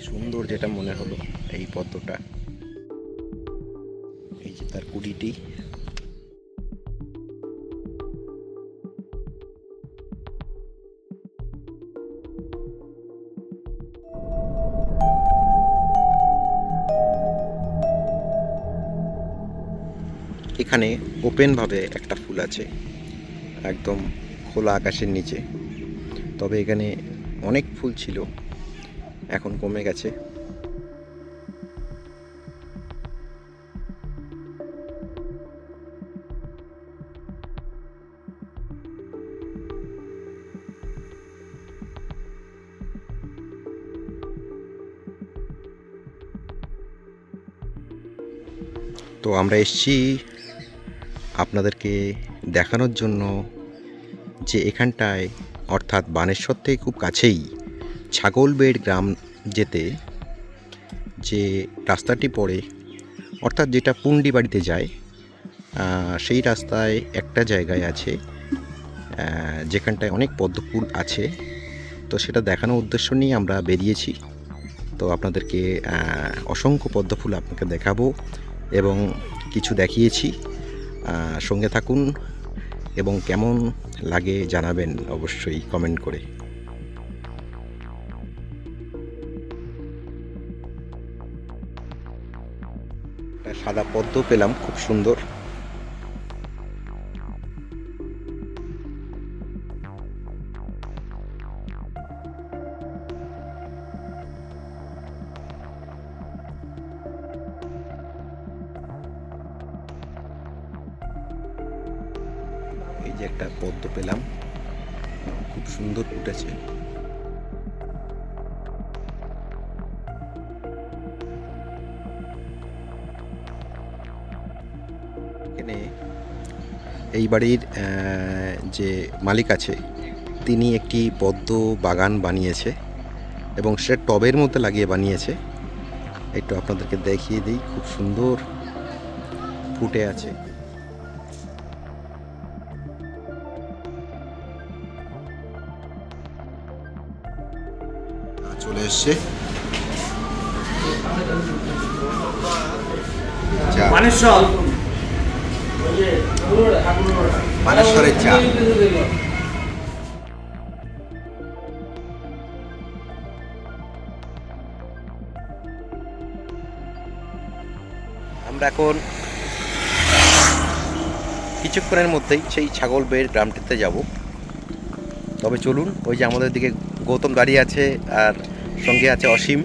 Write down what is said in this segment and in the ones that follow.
সুন্দর যেটা মনে হলো এই পদ্মটা। এই যে তার কুড়িটি। এখানে ওপেনভাবে একটা ফুল আছে, একদম খোলা আকাশের নিচে। তবে এখানে অনেক ফুল ছিল। এখন কমে গেছে। তো আমরা এসছি আপনাদেরকে দেখানোর জন্য যে এখানটায়, অর্থাৎ বানেশ্বর থেকে খুব কাছেই ছাগলবেড় গ্রাম যেতে যে রাস্তাটি পড়ে, অর্থাৎ যেটা পুন্ডি বাড়িতে যায় সেই রাস্তায় একটা জায়গায় আছে যেখানটায় অনেক পদ্মফুল আছে। তো সেটা দেখানোর উদ্দেশ্য নিয়ে আমরা বেরিয়েছি। তো আপনাদেরকে অসংখ্য পদ্মফুল আপনাকে দেখাবো এবং কিছু দেখিয়েছি। সঙ্গে থাকুন এবং কেমন লাগে জানাবেন অবশ্যই কমেন্ট করে। সাদা পদ্ম পেলাম খুব সুন্দর। এই যে একটা পদ্ম পেলাম খুব সুন্দর ফুটেছে। এই বাড়ির যে মালিক আছে, তিনি একটি পদ্ম বাগান বানিয়েছে এবং সেটা টবের মধ্যে লাগিয়ে বানিয়েছে। একটু আপনাদেরকে দেখিয়ে দিই, খুব সুন্দর ফুটে আছে। চলে এসছে। মানেশ্বর। আমরা এখন কিছুক্ষণের মধ্যেই সেই ছাগল বের গ্রামটিতে যাব। তবে চলুন, ওই যে আমাদের দিকে গৌতম দাঁড়িয়ে আছে আর সঙ্গে আছে অসীম।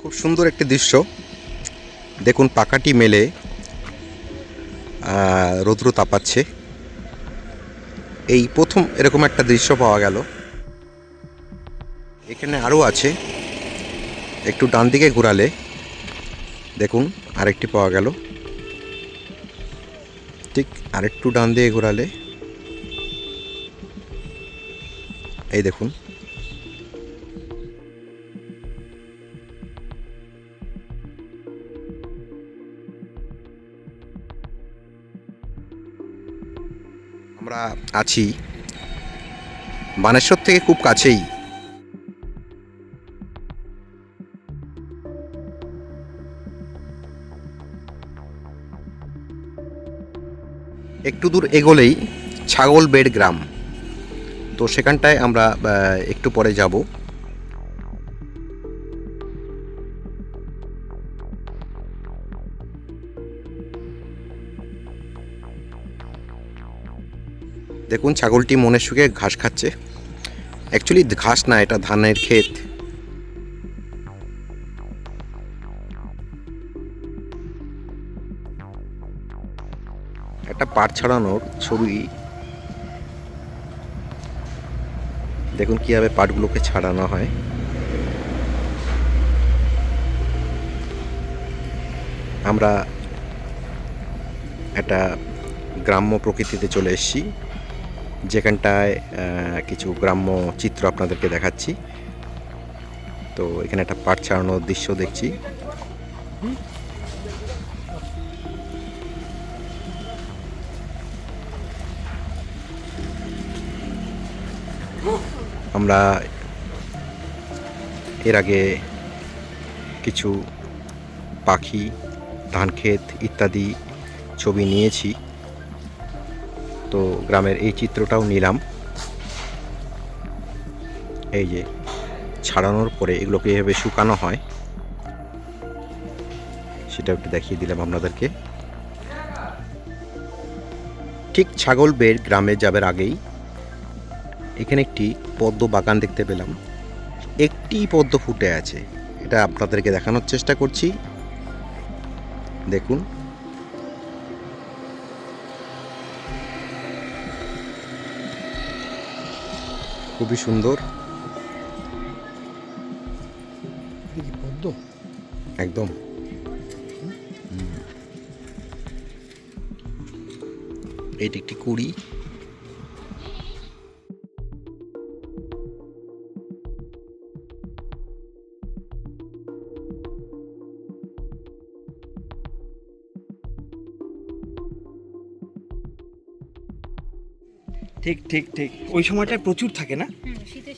খুব সুন্দর একটি দৃশ্য। দেখুন পাকাটি মেলে রৌদ্র তাপাচ্ছে। এই প্রথম এরকম একটা দৃশ্য পাওয়া গেল। এখানে আরও আছে, একটু ডান দিকে ঘোরালে, দেখুন, আরেকটি পাওয়া গেল। ঠিক আরেকটু ডান দিকে ঘোরালে, এই দেখুন। আছি। বানেশ্বর থেকে খুব কাছেই। একটু দূর এগোলেই ছাগল বেড় গ্রাম। তো সেখানটায় আমরা একটু পরে যাব। দেখুন, ছাগলটি মনের সুখে ঘাস খাচ্ছে। অ্যাকচুয়ালি ঘাস না, এটা ধানের ক্ষেত। একটা পাট ছাড়ানোর ছবি। দেখুন, কীভাবে পাটগুলোকে ছাড়ানো হয়। আমরা একটা গ্রাম্য প্রকৃতিতে চলে এসেছি। যেখানটায় কিছু গ্রাম্য চিত্র আপনাদেরকে দেখাচ্ছি। তো এখানে একটা পাট ছাড়ানোর দৃশ্য দেখছি। আমরা এর আগে কিছু পাখি ধান ক্ষেত ইত্যাদি ছবি নিয়েছি। তো গ্রামের এই চিত্রটাও নিলাম। এই যে ছাড়ানোর পরে এগুলোকে এভাবে শুকানো হয়। সেটা একটু দেখিয়ে দিলাম আপনাদেরকে। ঠিক ছাগল বের গ্রামে যাবার আগেই এখানে একটি পদ্ম বাগান দেখতে পেলাম। একটি পদ্ম ফুটে আছে। এটা আপনাদেরকে দেখানোর চেষ্টা করছি। দেখুন। খুবই সুন্দর। একদম। এটি একটি কুড়ি। ঠিক ঠিক ঠিক। ওই সময়টায় প্রচুর থাকে না? শীতের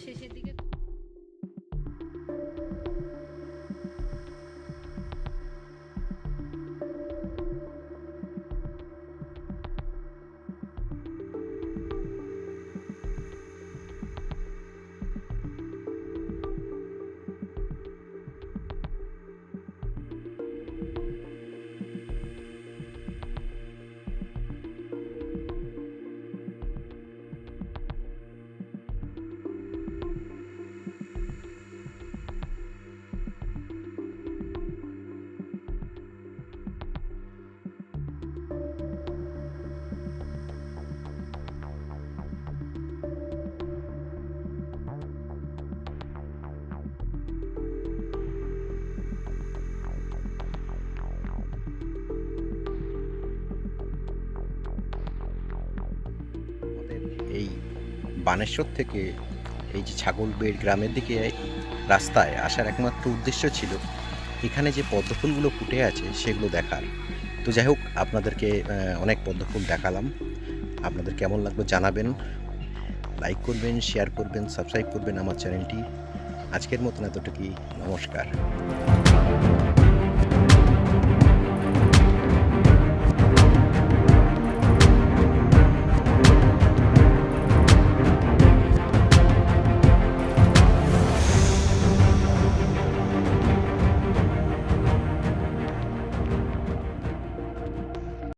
বানেশ্বর থেকে এই যে ছাগলবেড় গ্রামের দিকে রাস্তায় আসার একমাত্র উদ্দেশ্য ছিল এখানে যে পদ্মফুলগুলো ফুটে আছে সেগুলো দেখার। তো যাই হোক, আপনাদেরকে অনেক পদ্মফুল দেখালাম। আপনাদের কেমন লাগল জানাবেন। লাইক করবেন, শেয়ার করবেন, সাবস্ক্রাইব করবেন আমার চ্যানেলটি। আজকের মতন এতটুকুই। নমস্কার।